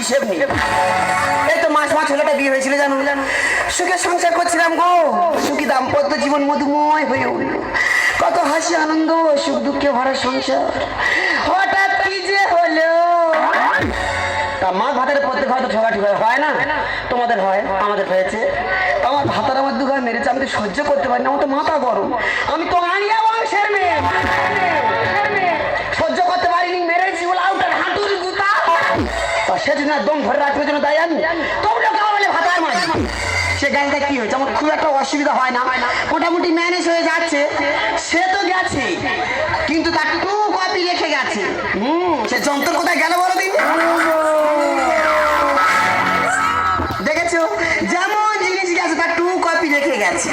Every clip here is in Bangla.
হিসেব। নেই এই তো মাস মাস ছেলেটা বিয়ে হয়েছিল, জানো? জানো সুখে সংসার করছিলাম গো। সুখী দাম্পত্য জীবন মধুময় হয়ে উঠল। কত হাসি, আনন্দ, সুখ দুঃখে ভরা সংসার। হঠাৎ কি যে হলো? তা মা ভাতের প্রত্যেক হয়তো ঠোকাঠি হয় হয় না? তোমাদের হয়, আমাদের হয়েছে। আমার ভাতার আমার দু মেরেছে, আমি তো সহ্য করতে পারি না, আমার তো মাথা গরম। আমি তো আনিয়া বংশের মেয়ে সহ্য করতে পারিনি মেরেছি বলে আউটার হাঁটুর গুতা তা সেদিন দম ধরে রাখবে জন্য তাই আমি। তোমরা সে কি হয়েছে? আমার খুব একটা অসুবিধা হয় না। মোটামুটি ম্যানেজ হয়ে যাচ্ছে। সে তো গেছে। কিন্তু তার টু কপি রেখে গেছে। হুম, সে যন্ত্র কোথায় গেল বলো দিন? দেখেছ? যেমন জিনিস গেছে, তার টু কপি রেখে গেছে।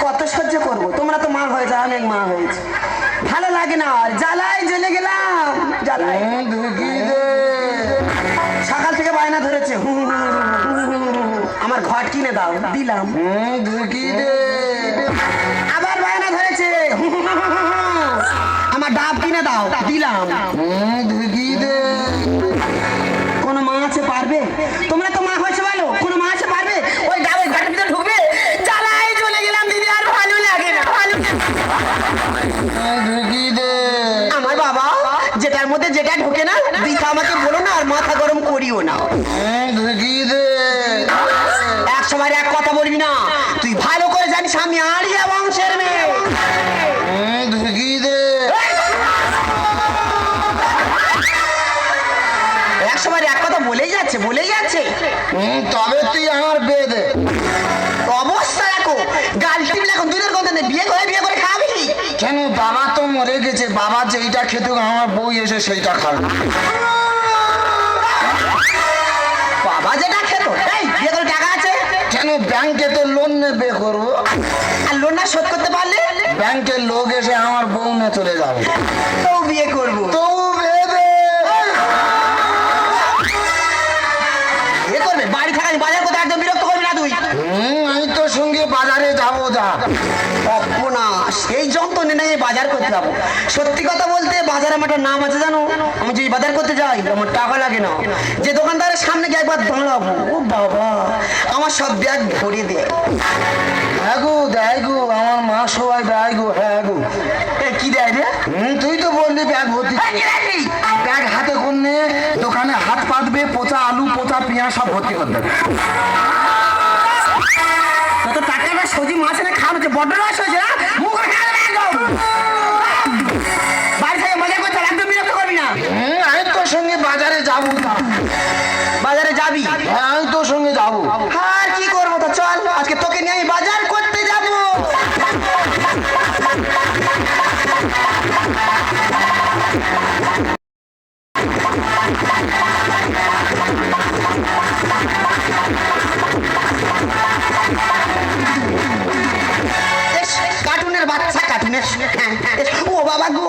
কত সহ্য করব? তোমরা তো মা হয়েছে অনেক মা হয়েছে। ভালো লাগে না আর। জ্বালায় জ্বলে গেলাম। সকাল থেকে বায়না ধরেছে। আমার ঘট কিনে দাও দিলাম আবার বায়না ধরেছে। আমার ডাব কিনে দাও দিলাম করিও না। ঢুকি এক সময় এক কথা বলবি না। তুই ভালো করে জানিস আমি আড়িয়া বংশের মেয়ে। এক সময় এক কথা বলেই যাচ্ছে বলেই যাচ্ছে। তবে তুই আমার অবস্থা দেখো গাল টিপলে এখন দুধের নেই বিয়ে করে বিয়ে করে খাবি। কেন বাবা তো মরে গেছে বাবা যেইটা খেতে আমার বউ এসে সেইটা খাবে। ব্যাংকে তো লোন নেবে করব। আর লোন না শোধ করতে পারলে? ব্যাংকের লোক এসে আমার বউ নিয়ে চলে যাবে। তো বিয়ে করব। তো বাড়ি থাকা বাজার কোথায় একদম বিরক্ত করবি না তুই? আমি তোর সঙ্গে বাজারে যাব যা। অপনাশ। এই যন্ত্রণে নিয়ে বাজার করতে যাব। সত্যি কথা বলতে বাজারে আমার একটা নাম আছে জানো? আমি যদি বাজার করতে যাই আমার টাকা লাগে না। যে দোকানদারের সামনে গিয়ে একবার দাঁড়াবো ও বাবা। সব ব্যাগ ভরিয়ে দেয়। হ্যাঁ গো দেয় গো আমার মা সবাই দেয় গো হ্যাঁ গো। এ, কি দেয় রে? হুম, তুই তো বললি ব্যাগ ভর্তি। ব্যাগ হাতে করলে দোকানে হাত পাতবে পচা আলু পচা পেঁয়াজ সব ভর্তি করতে কত টাকাটা সজি মাছ এনে খাওয়ানো হচ্ছে বড্ড রস হয়েছে ও বাবা গো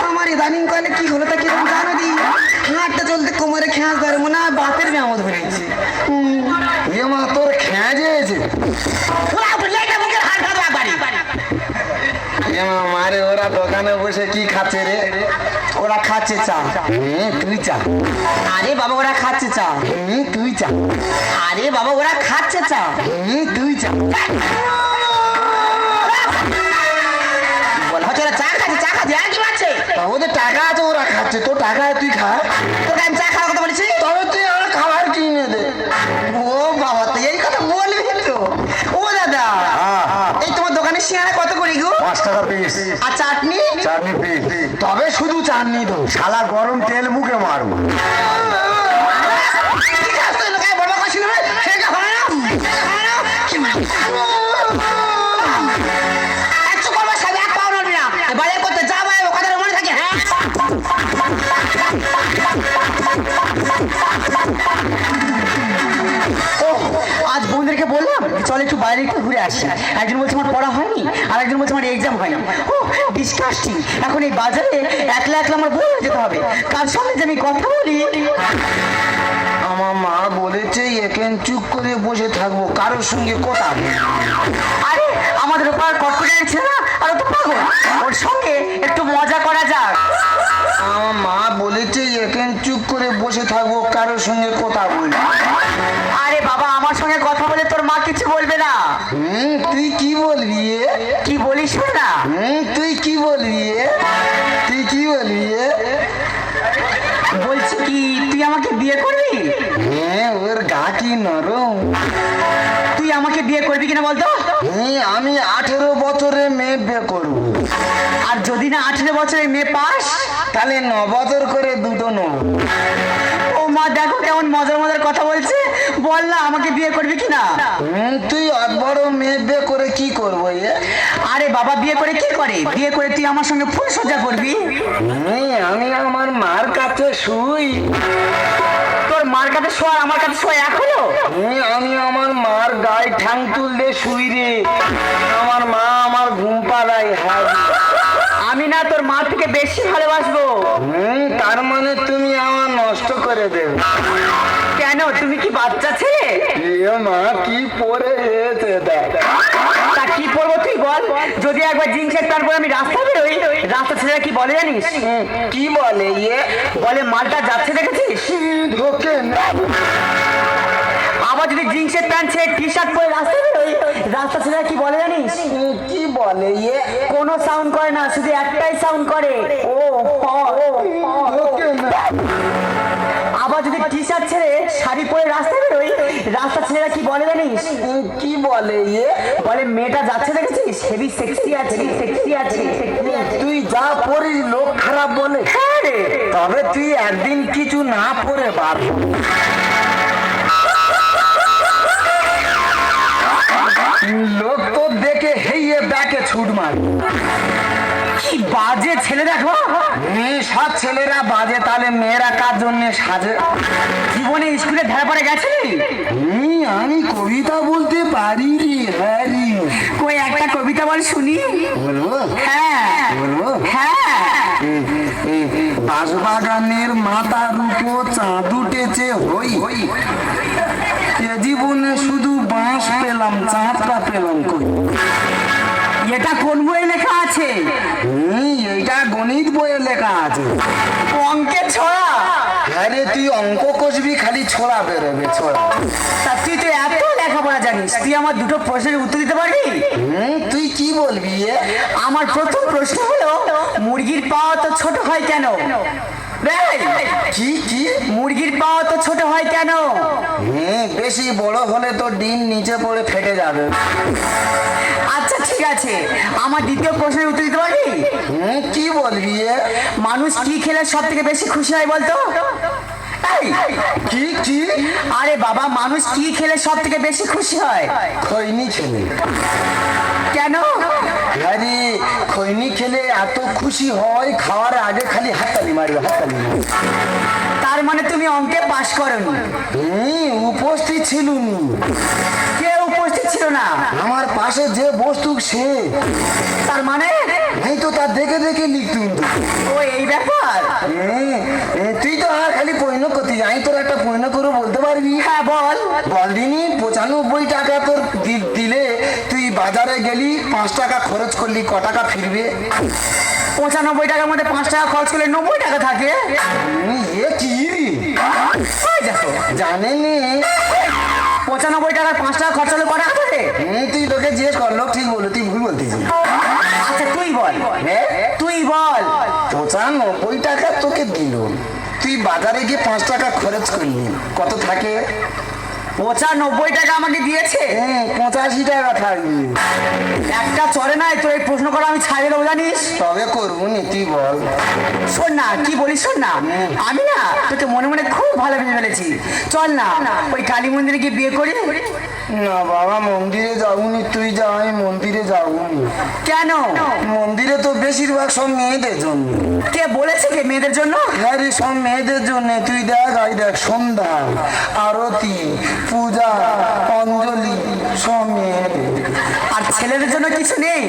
আমার ইদানিং কালে কি হলো তা কীরকম জানো? দি হাঁটতে চলতে কোমরে খেয়াল ধরে না বাপের ব্যামো ধরেছে ওরা দোকানে বসে কি খাচ্ছে রে? ওরা খাচ্ছে চা। তুই চা। আরে বাবা ওরা খাচ্ছে চা। তুই চা। আরে বাবা ওরা খাচ্ছে চা। তুই চা। বল হচ্ছে ওরা চা খাচ্ছে চা খাচ্ছে। আর কি পাচ্ছে ওদের টাকা আছে ওরা খাচ্ছে। তোর টাকা তুই খা। তোকে আমি চা খাওয়ার কথা বলেছি? তবে তুই আমার খাবার কিনে দে ও বাবা তো এই কথা বলবি তো ও দাদা হ্যাঁ, হ্যাঁ। এই তোমার দোকানের সিঙ্গারা কত করি গো পাঁচ টাকা পিস আর চাটনি? চাটনি পিস তবে শুধু চাটনি তো। শালা গরম তেল মুখে মারবো। বড় কথা বাইরে একটু ঘুরে আসি। একজন বলছে আমার পড়া হয়নি? আর একজন বলছে আমার এক্সাম হয়নি। ও ডিসকাস্টিং এখন এই বাজারে একলা একলা আমার বই যেতে হবে। কার সঙ্গে যে আমি কথা বলি? আমার মা বলেছে একে চুপ করে বসে থাকব। কারোর সঙ্গে কথা আরে আমাদের উপর কটকটে ছিল না? কি নরম। তুই আমাকে বিয়ে করবি কিনা বলতো? আমি আঠেরো বছরে মেয়ে বিয়ে করব। আর যদি না আঠেরো বছরের মেয়ে পাস তাহলে ন বছর করে দুটো নেব। ও মা দেখো কেমন মজার মজার কথা বলছে। বল না আমাকে বিয়ে করবি কিনা? তুই বড় মেয়ে বিয়ে করে কি করব আরে বাবা বিয়ে করে কি করে? বিয়ে করে তুই আমার সঙ্গে ফুল সজ্জা করবি? আমি আমার মার কাছে শুই। তোর মার কাছে শোয়া আমার কাছে শোয়া এক হলো আমি আমার মার গায়ে ঠ্যাং তুললে শুই রে। আমার মা আমার ঘুম পাড়ায় হ্যাঁ আমি না তোর মা থেকে বেশি ভালোবাসবো। হুম, তার মানে তুমি আমার নষ্ট করে দেবে। কেন? তুমি কি বাচ্চা ছেলে? এ মা কি পরে হয়েছে দেখ। কি করব তুই বল? যদি একবার জিন্সের প্যান্ট পরে আমি রাস্তা বেরোই রাস্তা ছেলেরা কি বলে জানিস? কি বলে ইয়ে? বলে মালটা যাচ্ছে দেখেছিস? আবার যদি জিন্সের প্যান্ট ছেড়ে টি শার্ট পরে রাস্তা বেরোই রাস্তা ছেলেরা কি বলে জানিস? কি বলে ইয়ে? কোনো সাউন্ড করে না শুধু একটাই সাউন্ড করে। ও ও। যদি টি শার্ট ছেড়ে শাড়ি পরে রাস্তা বেরোই রাস্তা ছেলেরা কি বলে জানিস? কি বলে ইয়ে? বলে মেয়েটা যাচ্ছে দেখেছিস? হেভি সেক্সি আছে সেক্সি আছে তুই যা পড়িস লোক খারাপ বলে। হ্যাঁ রে। তবে তুই একদিন কিছু না পরে বার লোক তো দেখে হেইয়ে ব্যাকে ছুট মার। কি বাজে ছেলে দেখো মেয়ে সব ছেলেরা বাজে তাহলে মেয়েরা কার জন্য সাজে? জীবনে স্কুলে ধারে পড়ে হুম, আমি কবিতা বলতে পারি রে হ্যাঁ কই একটা কবিতা বল শুনি। বলব হ্যাঁ। বলব হ্যাঁ বাঁশবাগানের মাথার উপর চাঁদ উঠেছে হই। হই জীবনে শুধু বাঁশ পেলাম চাঁদটা পেলাম কই? এটা কোন বইয়ে লেখা আছে? এইটা গণিত বইয়ে লেখা আছে। অঙ্কের ছড়া? আরে তুই অঙ্ক কষবি খালি ছড়া বেরোবে ছড়া। তা তুই তো এত লেখাপড়া জানিস তুই আমার দুটো প্রশ্নের উত্তর দিতে পারবি? হুম, তুই কি বলবি? আমার প্রথম প্রশ্ন হলো মুরগির পা তো ছোট হয় কেন? কি কি? মুরগির পা তো ছোট হয় কেন? হুম, বেশি বড় হলে তো ডিম নিচে পড়ে ফেটে যাবে। আচ্ছা ঠিক আছে। আমার দ্বিতীয় প্রশ্নের উত্তর দিতে পারবি? হুম, কি বলবি মানুষ কি খেলে সব থেকে বেশি খুশি হয় বলতো? কি কি? আরে বাবা মানুষ কি খেলে সব থেকে বেশি খুশি হয়? খৈনি ছেলে কেন? আরে খৈনি খেলে এত খুশি হয় খাওয়ার আগে খালি হাততালি মারবে হাততালি তার মানে তুমি অঙ্কে পাশ করনি। হুম, উপস্থিত ছিলুনি। কেউ উপস্থিত ছিল না? আমার পাশে যে বস্তু সে। তার মানে? আমি তো তার দেখে দেখে লিখতুম। ও এই ব্যাপার? এ, তুই তো আর খালি পৈন করতি আমি তোর একটা পৈন করে বলতে পারবি? হ্যাঁ বল। বলদিনি পঁচানব্বই টাকা তোর দিলে বাজারে গেলি পাঁচ টাকা খরচ করলি ক টাকা ফিরবে? পঁচানব্বই টাকার মধ্যে পাঁচ টাকা খরচ করলে নব্বই টাকা থাকে। এ কি জানেনি? পঁচানব্বই টাকার পাঁচ টাকা খরচ হলে ক টাকা থাকে তুই তোকে জিজ্ঞেস করল ঠিক বলো তুই ভুল বলতেছিস। আচ্ছা তুই বল। তুই বল। পঁচানব্বই টাকা তোকে দিল। তুই বাজারে গিয়ে পাঁচ টাকা খরচ করলি কত থাকে? পঁচানব্বই টাকা আমাকে দিয়েছে। হ্যাঁ পঁচাশি টাকা থাকবে। একটা চলে নাই তো এই প্রশ্ন করা আমি ছাড়িয়ে দেবো জানিস? তবে করব নি তুই বল। শোন না কি বলিস শোন না। আমি না তোকে মনে মনে খুব ভালো ভেবে ফেলেছি। চল না ওই কালী মন্দিরে গিয়ে বিয়ে করি। না বাবা মন্দিরে যাবনি তুই যা আমি মন্দিরে যাবনি। কেন? মন্দিরে তো বেশিরভাগ সব মেয়েদের জন্য। কে বলেছে কে মেয়েদের জন্য? হ্যাঁ রে সব মেয়েদের জন্য। তুই দেখ আই দেখ সন্ধ্যা আরতি পূজা অঞ্জলি সব মেয়েদের। আর ছেলেদের জন্য কিছু নেই?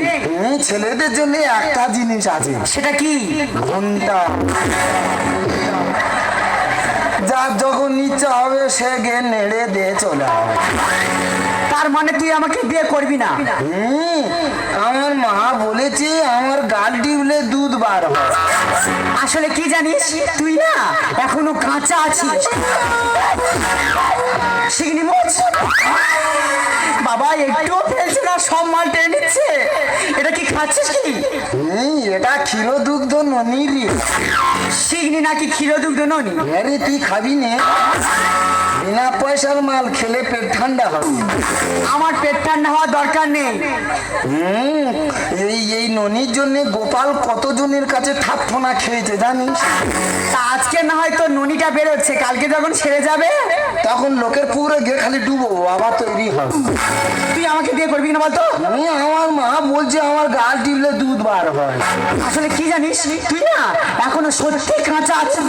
ছেলেদের জন্য একটা জিনিস আছে। সেটা কি? ঘণ্টা। যার যখন ইচ্ছা হবে সে গে নেড়ে দিয়ে চলে যাবে তার মানে তুই আমাকে বিয়ে করবি না? হুম, আমার মা বলেছে আমার গাল টিপলে দুধ বার হয়। আসলে কি জানিস? তুই না এখনও কাঁচা আছিস। শিগনি মোচ বাবা একটু ফেলছে না সব মাল টেনে নিচ্ছে। এটা কি খাচ্ছিস কি? হুম, এটা ক্ষীর দুগ্ধ ননিরি শিগনি নাকি ক্ষীর দুগ্ধ ননি আরে তুই খাবি নে। বিনা পয়সার মাল খেলে পেট ঠান্ডা হবে আমার পেট ঠান্ডা হওয়ার দরকার নেই। হুম, এই এই ননির জন্য গোপাল কতজনের কাছে ঠাপনা খেয়েছে জানিস? তা আজকে হয় ননিটা বেরোচ্ছে কালকে যখন ছেড়ে যাবে তখন লোকের পুরো গিয়ে খালি ডুবো আবার তৈরি হয়। তুই আমাকে বিয়ে করবি না বলতো? আমার মা বলছে আমার গাল টিপলে দুধ বার হয়। আসলে কি জানিস তুই না এখনও সত্যি কাঁচা আছিস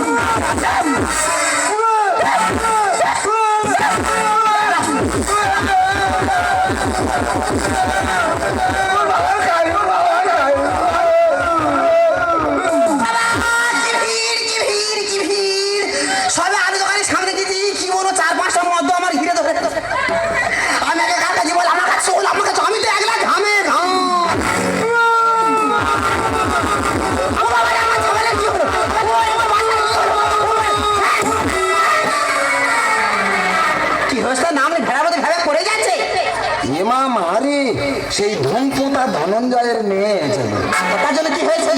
হয়েছে নাম ভেড়া ভেড়া পড়ে যাচ্ছে। এমা মারে সেই ধূমপুতা ধনঞ্জয়ের মেয়ে তার জন্য কি হয়েছে?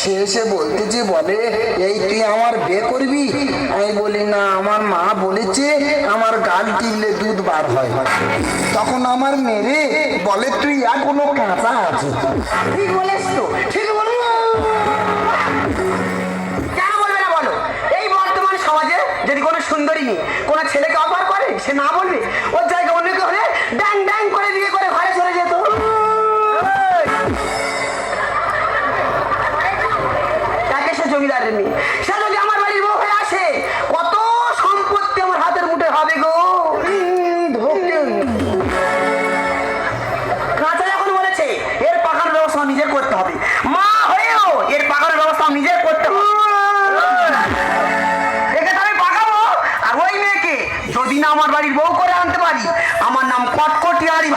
সে এসে বলতেছে বলে এই তুই আমার বিয়ে করবি? আমি বলি না আমার মা বলেছে আমার গাল টিপলে দুধ বার হয় তখন আমার মেরে বলে তুই এখনও কাঁচা আছে ঠিক বলেছ তো ঠিক বলে কেন বলবে না বলো? এই বর্তমান সমাজে যদি কোনো সুন্দরী মেয়ে কোনো ছেলেকে সে না বলবে? ওর জায়গায় অন্য কেউ হলে? ড্যাং ড্যাং করে বিয়ে করে ঘরে চলে যেত। তাকে সে জমিদারের মেয়ে? সে যদি আমার বাড়ির বউ হয়ে আসে, কত সম্পত্তি আমার হাতের মুঠে হবে গো। কাঁচা যখন বলেছে, এর পাকার ব্যবস্থা নিজে করতে হবে। আমার বাড়ির বউ করে আনতে পারি? আমার নাম কটকটিয়ারি আরি